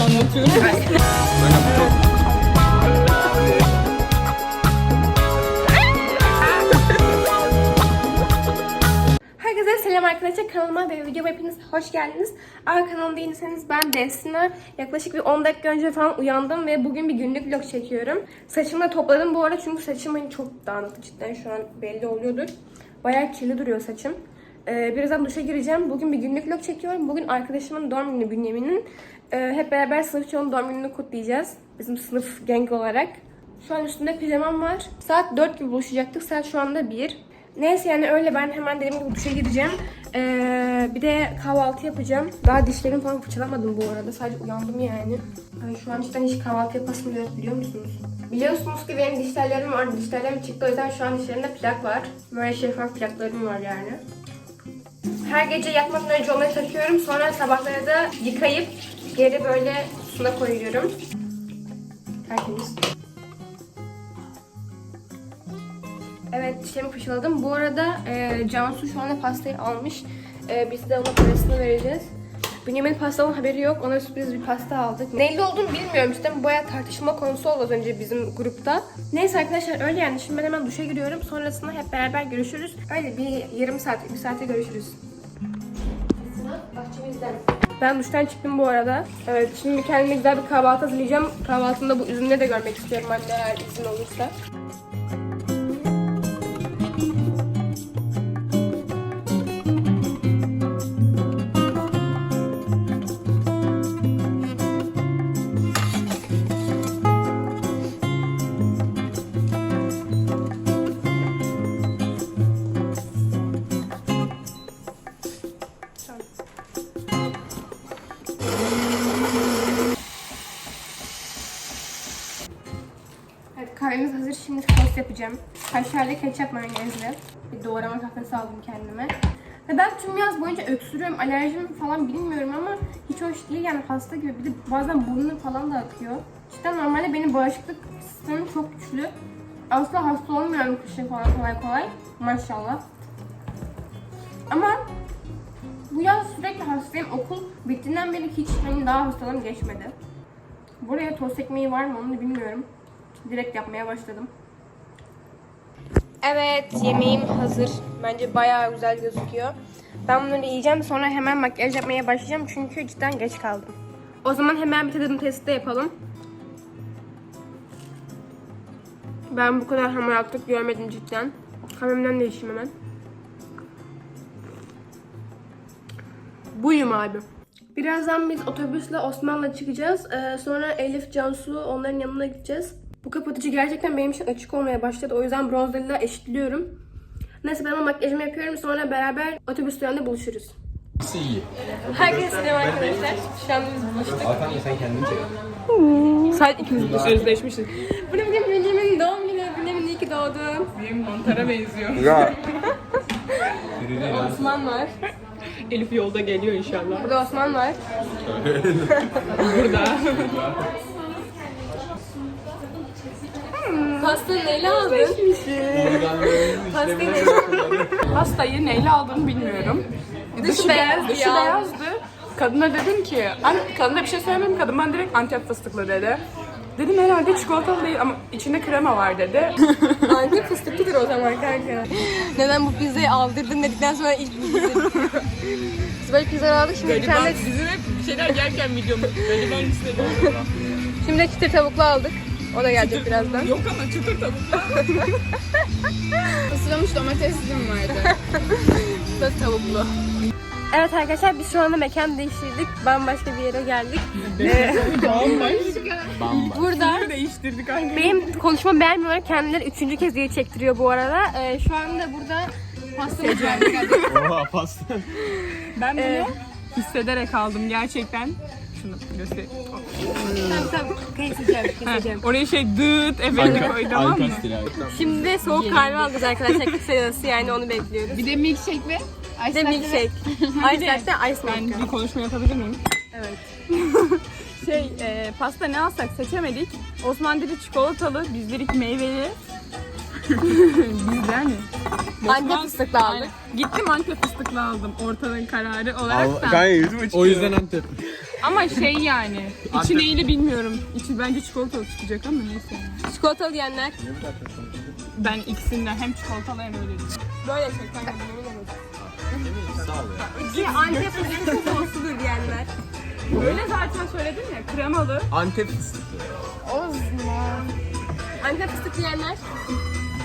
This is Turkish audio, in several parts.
anlatıyorum. Herkese selam arkadaşlar. Kanalıma ve videoma hepiniz hoş geldiniz. Eğer kanalımda değilseniz ben Destina. Yaklaşık bir 10 dakika önce falan uyandım ve bugün bir günlük vlog çekiyorum. Saçımı da topladım bu arada çünkü saçım hani çok dağınık cidden şu an belli oluyordur. Bayağı kirli duruyor saçım. Ee, birazdan duşa gireceğim. Bugün bir günlük vlog çekiyorum. Bugün arkadaşımın doğum günü Bünyamin'in. Ee, hep beraber sınıfça onun doğum gününü kutlayacağız. Bizim sınıf gang olarak. Şu an üstümde pijamam var. Saat 4 gibi buluşacaktık. Saat şu anda 1. Neyse yani öyle ben hemen dediğim gibi duşa gideceğim. Ee, bir de kahvaltı yapacağım. Daha dişlerimi falan fırçalamadım bu arada. Sadece uyandım yani. Ay, şu an cidden hiç kahvaltı yapasım yok biliyor musunuz? Biliyorsunuz ki benim diş tellerim var. Diş tellerim çıktı o yüzden şu an dişlerimde plak var. Böyle şeffaf plaklarım var yani. Her gece yatmadan önce onları takıyorum. Sonra sabahları da yıkayıp geri böyle suda koyuyorum. Tertemiz. Evet dişlerimi fırçaladım. Bu arada e, Cansu şu anda pastayı almış. E, biz de ona parasını vereceğiz. Bünyamin pastanın haberi yok. Ona sürpriz bir pasta aldık. Neyli olduğunu bilmiyorum. İşte bu bayağı tartışma konusu oldu az önce bizim grupta. Neyse arkadaşlar öyle yani. Şimdi ben hemen duşa giriyorum. Sonrasında hep beraber görüşürüz. Öyle bir yarım saat, bir saate görüşürüz. Bahçemizden. Ben duştan çıktım bu arada. Evet, şimdi kendime güzel bir kahvaltı hazırlayacağım. Kahvaltımda bu üzümleri de görmek istiyorum anne eğer izin olursa. Tost yapacağım. Kaşarlı ketçap mayonezli. Bir doğrama tahtası aldım kendime. Ve ben tüm yaz boyunca öksürüyorum. Alerjim falan bilmiyorum ama hiç hoş değil yani hasta gibi. Bir de bazen burnum falan da akıyor. Cidden normalde benim bağışıklık sistemim çok güçlü. Asla hasta olmuyorum kışın falan kolay kolay. Maşallah. Ama bu yaz sürekli hastayım. Okul bittiğinden beri hiç hani daha hastalığım geçmedi. Buraya tost ekmeği var mı onu bilmiyorum. Direkt yapmaya başladım. Evet, yemeğim hazır. Bence bayağı güzel gözüküyor. Ben bunları yiyeceğim sonra hemen makyaj yapmaya başlayacağım çünkü cidden geç kaldım. O zaman hemen bir tadım testi de yapalım. Ben bu kadar hamaratlık görmedim cidden. Kalemden değişeyim hemen. Buyum abi. Birazdan biz otobüsle Osman'la çıkacağız. Ee, sonra Elif, Cansu onların yanına gideceğiz. Bu kapatıcı gerçekten benim için açık olmaya başladı. O yüzden bronzerla eşitliyorum. Neyse ben makyajımı yapıyorum. Sonra beraber otobüs durağında buluşuruz. Nasıl iyi? Herkese selam arkadaşlar. Şu an biz buluştuk. Hakan sen kendini çek. Sadece ikimiz de sözleşmişiz. Bu ne bugün doğum günü. Bünyamin iyi ki doğdun. Benim mantara benziyor. Ya. Osman var. Elif yolda geliyor inşallah. Burada Osman var. Burada. Pastayı neyle aldın? Pastayı neyle Pastayı neyle aldığımı bilmiyorum. Dışı beyaz Dışı ya. beyazdı. Kadına dedim ki, kadına bir şey söylemedim. Kadın bana direkt antep fıstıklı dedi. Dedim herhalde çikolatalı değil ama içinde krema var dedi. Antep fıstıklıdır o zaman kanka. Neden bu pizzayı aldırdın dedikten sonra ilk bu pizza. Biz böyle pizza aldık şimdi tane de, bizim hep bir şeyler yerken videom. Gariban istedi. şimdi de çıtır tavuklu aldık. O da gelecek birazdan. Yok ama çıtır tavuk. Isıramış domateslim vardı. Nasıl tavuklu? Evet arkadaşlar biz şu anda mekan değiştirdik. Bambaşka bir yere geldik. Ee, burada Değiştirdik aynı. benim konuşmamı beğenmiyorlar. Kendileri üçüncü kez yeri çektiriyor bu arada. Ee, şu anda burada pastamız var. Oha pasta. Ben bunu Ee, hissederek aldım gerçekten. Şunu göster. Tamam tamam. Keseceğim, keseceğim. Oraya şey dıt efendim koy tamam mı? Şimdi soğuk kahve aldık arkadaşlar. Kısacası yani onu bekliyoruz. Bir de milkshake ve Bir de milkshake. Ice latte, ice Ben mocha. bir konuşma yapabilir miyim? Evet. Şey, e, pasta ne alsak seçemedik. Osman dedi çikolatalı, biz dedik meyveli. Biz yani. Antep fıstıklı aldık. Aynen. Gittim Antep fıstıklı aldım ortanın kararı olarak da. Kanka yüzüm açık. O yüzden Antep. Ama şey yani. içi neyli bilmiyorum. İçi bence çikolatalı çıkacak ama neyse. Çikolatalı diyenler. Ben ikisinden hem çikolatalı hem öyle. Böyle şey kanka. Sağ ol ya. İki Antep fıstıklı sosludur diyenler. Öyle zaten söyledim ya kremalı. Antep fıstıklı. Antep fıstıklı diyenler.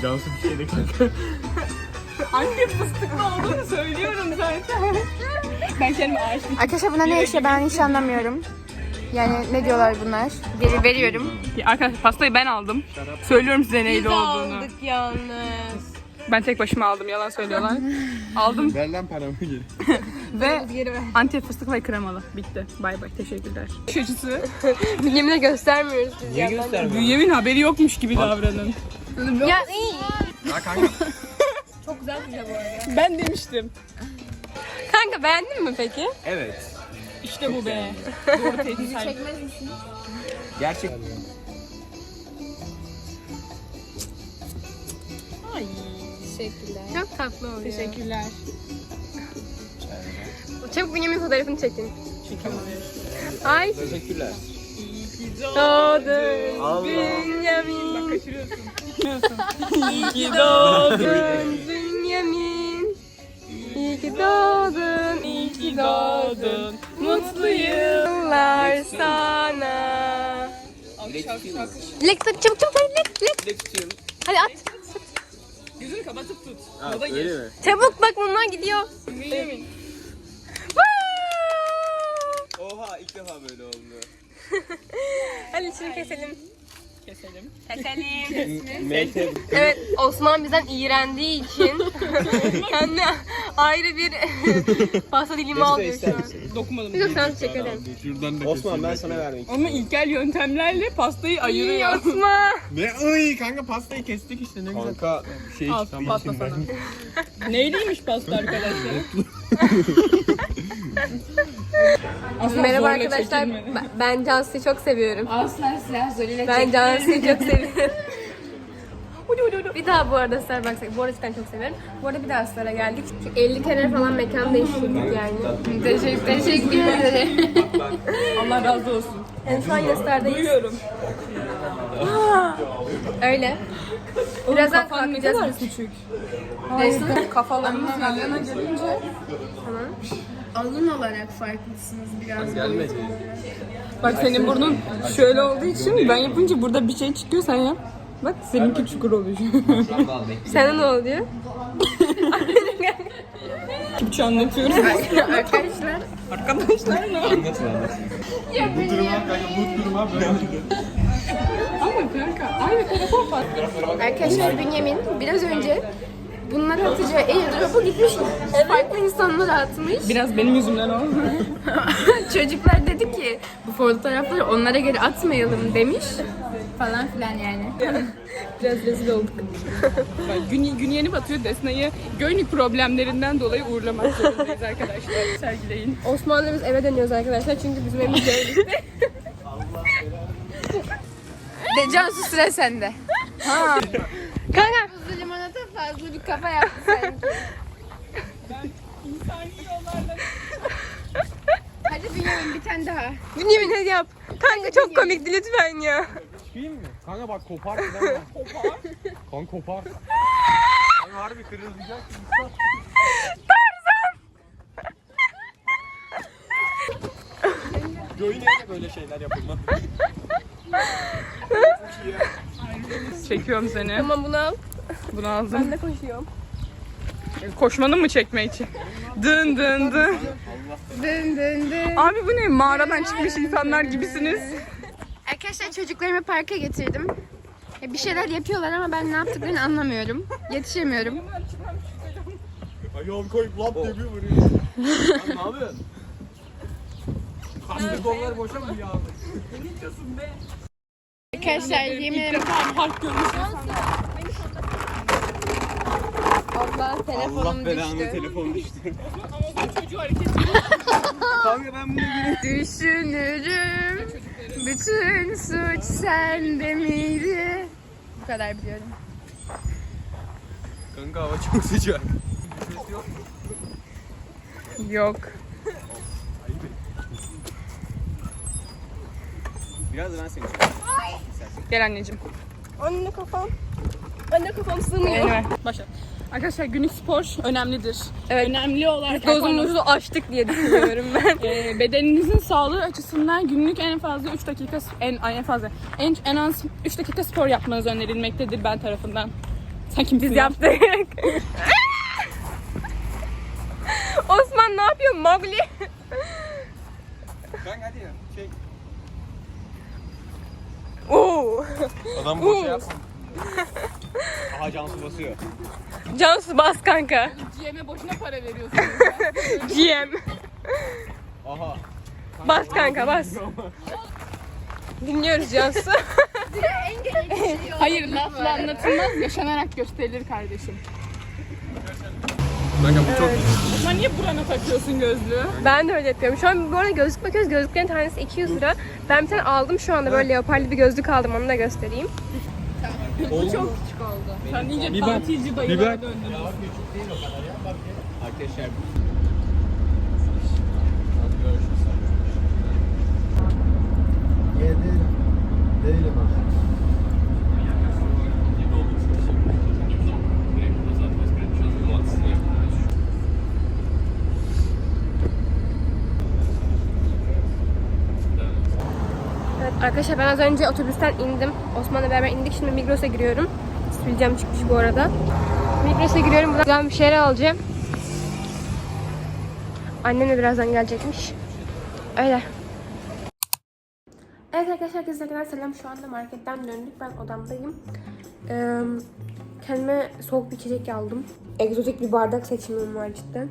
Cansu bir şey de kanka. Antep fıstıklı olduğunu söylüyorum zaten. ben kendimi aşık. Arkadaşlar buna ne yaşıyor ben hiç anlamıyorum. Yani ne diyorlar bunlar? Geri veriyorum. Arkadaşlar pastayı ben aldım. Söylüyorum size neyli olduğunu. Aldık yalnız. Ben tek başıma aldım yalan söylüyorlar. aldım Ver lan paramı geri. ve Antep fıstıklı ve kremalı. Bitti. Bay bay. Teşekkürler. Şaşısı. Yeminle göstermiyoruz biz. Niye göstermiyorsun? Bünyamin haberi yokmuş gibi davranın. Ya iyi. Ya kanka. Çok güzel bir şey bu arada. Ben demiştim. Kanka beğendin mi peki? Evet. İşte bu be. Doğru tehdit. Gerçek. Ay. Çok tatlı oluyor. Teşekkürler. Çabuk Bünyamin fotoğrafını çekin. Ay Teşekkürler. doğdun Allah. Bünyamin. Kaçırıyorsun. İyi ki doğdun. Bünyamin. İyi ki doğdun, iyi ki doğdun. Mutlu yıllar sana. Lek tak çabuk çabuk hadi lek lek. Hadi at. Yüzünü kapatıp tut. Ha, O da öyle gir. mi? Çabuk bak bunlar gidiyor. Bünyamin. Oha ilk defa böyle oldu. Hadi şunu keselim. Keselim. Keselim. Mehtap. Evet Osman bizden iğrendiği için kendine ayrı bir pasta dilimi alıyor şu an. Dokunmadım. Yok sen çekelim. Şuradan da Osman ben sana vermek Ama ilkel yöntemlerle pastayı İyi ayırıyor. Osman. Ne? Ay kanka pastayı kestik işte ne güzel. Kanka şey Al pasta sana. Neyliymiş pasta arkadaşlar? Asla Merhaba zorla arkadaşlar. çekilmedi. Ben- Ben Cansu'yu çok seviyorum. Asla silah zoruyla Ben Cansu'yu çok seviyorum. bir daha bu arada Starbucks'a, bu arada cidden çok seviyorum. Bu arada bir daha Star'a geldik. 50 kere falan mekan değiştirdik yani. Teşekkür, teşekkür ederim. Allah razı olsun. Şu an yine Star'dayız. Duyuyorum. Öyle. Birazdan Kafan ne kalkacağız. kadar küçük. Kafalarından yan yana gelince. Alın olarak farklısınız biraz. Gelmedi. Bak senin burnun şöyle olduğu için ben yapınca burada bir şey çıkıyor sen yap. Bak seninki çukur oluyor. Sana ne oluyor? Türkçe anlatıyorum. Arkadaşlar. Arkadaşlar ne? Anlatın anlatın. Bu duruma kanka bu duruma böyle. Ama kanka aynı telefon var. Arkadaşlar Bünyamin biraz önce bunları atacağı airdrop'u gitmiş farklı insanlara atmış. Biraz benim yüzümden o. Çocuklar dedi ki bu fotoğrafları onlara göre atmayalım demiş. Falan filan yani. Biraz rezil olduk. Bak, gün, gün yeni batıyor. Desna'yı gönlük problemlerinden dolayı uğurlamak zorundayız arkadaşlar. Sergileyin. Osman'la biz eve dönüyoruz arkadaşlar çünkü bizim evimiz Ceylik'te. De Cansu sıra sende. Kanka Fazla bir kafa yaptı sanki. Hadi Bünyamin bir tane daha. Bünyamin hadi yap. Kanka çok komikti lütfen ya. Çıkayım mı? Kanka bak kopar kopar? Kanka kopar. Kanka harbi kırılacak. Tarzan! Joey'ne de böyle şeyler yapılmaz. Çekiyorum seni. Tamam bunu al. Bunu aldım. Ben de koşuyorum. Koşmadın mı çekme için? Dın dın dın. Dın dın dın. Abi bu ne? Mağaradan çıkmış insanlar gibisiniz. Arkadaşlar çocuklarımı parka getirdim. Ya Bir şeyler yapıyorlar ama ben ne yaptıklarını anlamıyorum. Yetişemiyorum. Ayağını koyup lap diye bir vuruyor. Lan ne yapıyorsun? Kanka kollar boşa mı ya? Arkadaşlar yemin İlk ederim defa halk görmüş. Allah telefonum Allah belanı düştü. telefon düştü. Çocuğu hareket Kanka ben bunu göreyim. Düşünürüm. Bütün suç sende miydi? Bu kadar biliyorum. Kanka hava çok sıcak. Yok. Biraz da ben seni Gel anneciğim. Anne kafam. Anne kafam sığmıyor. Başla. Arkadaşlar günlük spor önemlidir. Evet. Önemli olarak Dozumuzu açtık diye düşünüyorum ben. Ee, bedeninizin sağlığı açısından günlük en fazla 3 dakika en en fazla en, en az 3 dakika spor yapmanız önerilmektedir ben tarafından. Sen kimsin? Biz ya? yaptık. Osman ne yapıyor? Mowgli. Kanka hadi ya. Şey. Oo. Adam boşa yapsın. Aha Cansu basıyor. Cansu bas kanka. GM'e boşuna para veriyorsunuz. GM. Aha. Bas kanka bas. Dinliyoruz Cansu. Hayır lafla anlatılmaz yaşanarak gösterilir kardeşim. Kanka bu çok Ama niye burana takıyorsun gözlüğü? Ben de öyle yapıyorum. Şu an bu arada gözlük bakıyoruz. Gözlüklerin tanesi 200 lira. Ben bir tane aldım şu anda böyle leoparlı bir gözlük aldım. Onu da göstereyim. Bu çok küçük oldu. Sen iyice Biber. tatilci Biber. dayılara döndün. Arkadaşlar Yedi değilim artık. Evet arkadaşlar ben az önce otobüsten indim. Osman'la beraber indik. Şimdi Migros'a giriyorum. Sivilcem çıkmış bu arada. Migros'a giriyorum. Buradan bir şeyler alacağım. Annem de birazdan gelecekmiş. Öyle. Evet arkadaşlar herkese tekrar selam. Şu anda marketten döndük. Ben odamdayım. Ee, kendime soğuk bir içecek aldım. Egzotik bir bardak seçimim var cidden.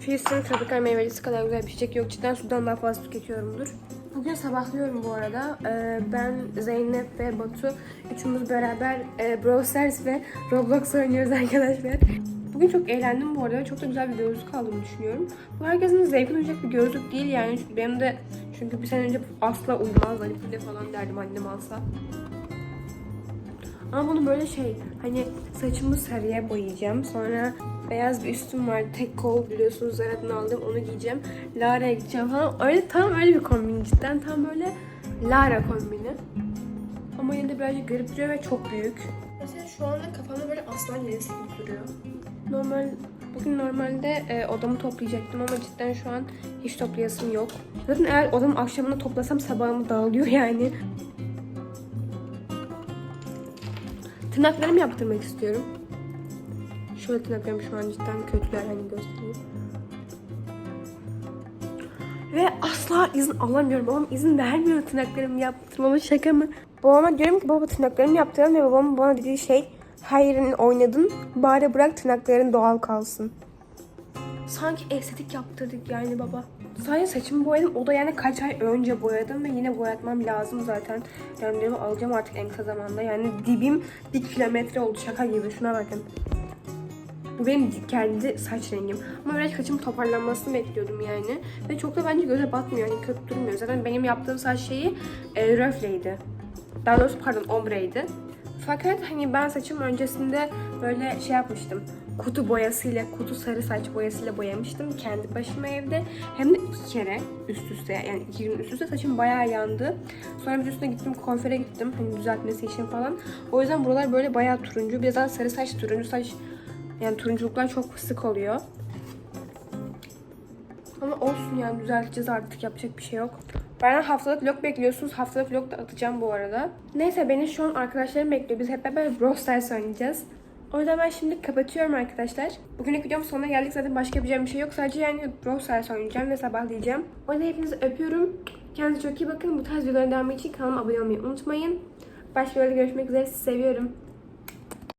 Filistin tropikal meyvelisi kadar güzel bir içecek yok. Cidden sudan daha fazla tüketiyorumdur. Bugün sabahlıyorum bu arada. Ee, ben, Zeynep ve Batu üçümüz beraber e, ve Roblox oynuyoruz arkadaşlar. Bugün çok eğlendim bu arada çok da güzel bir gözlük aldığımı düşünüyorum. Bu herkesin zevkine uyacak bir gözlük değil yani. Çünkü benim de çünkü bir sene önce asla uymaz. Hani pide falan derdim annem alsa. Ama bunu böyle şey hani saçımı sarıya boyayacağım. Sonra beyaz bir üstüm var. Tek kol biliyorsunuz Zara'dan aldım. Onu giyeceğim. Lara'ya gideceğim falan. Öyle tam öyle bir kombin cidden. Tam böyle Lara kombini. Ama yine de birazcık garip duruyor ve çok büyük. Mesela şu anda kafamda böyle aslan yelesi gibi duruyor. Normal Bugün normalde e, odamı toplayacaktım ama cidden şu an hiç toplayasım yok. Zaten eğer odamı akşamında toplasam sabahımı dağılıyor yani. Tırnaklarımı yaptırmak istiyorum. Şöyle tırnaklarım şu an cidden kötüler hani göstereyim. Ve asla izin alamıyorum. Babam izin vermiyor tırnaklarımı yaptırmama şaka mı? Babama diyorum ki baba tırnaklarımı yaptıralım ve babam bana dediği şey hayırın oynadın bari bırak tırnakların doğal kalsın. Sanki estetik yaptırdık yani baba. Sadece saçımı boyadım. O da yani kaç ay önce boyadım ve yine boyatmam lazım zaten. Randevu alacağım artık en kısa zamanda. Yani dibim bir kilometre oldu şaka gibi. Şuna bakın. Bu benim kendi saç rengim. Ama biraz saçımın toparlanmasını bekliyordum yani. Ve çok da bence göze batmıyor. Yani kötü durmuyor. Zaten benim yaptığım saç şeyi e, röfleydi. Daha doğrusu pardon ombreydi. Fakat hani ben saçım öncesinde böyle şey yapmıştım. Kutu boyasıyla, kutu sarı saç boyasıyla boyamıştım kendi başıma evde. Hem de iki kere üst üste yani iki gün üst üste saçım bayağı yandı. Sonra bir üstüne gittim kuaföre gittim hani düzeltmesi için falan. O yüzden buralar böyle bayağı turuncu. Bir de zaten sarı saç, turuncu saç yani turunculuklar çok sık oluyor. Ama olsun yani düzelteceğiz artık yapacak bir şey yok. Benden haftalık vlog bekliyorsunuz. Haftalık vlog da atacağım bu arada. Neyse beni şu an arkadaşlarım bekliyor. Biz hep beraber Brawl oynayacağız. O yüzden ben şimdi kapatıyorum arkadaşlar. Bugünlük videomun sonuna geldik. Zaten başka yapacağım bir şey yok. Sadece yani Brawl Stars oynayacağım ve sabahlayacağım. O yüzden hepinizi öpüyorum. Kendinize çok iyi bakın. Bu tarz videoların devamı için kanalıma abone olmayı unutmayın. Başka videoda görüşmek üzere. Sizi seviyorum.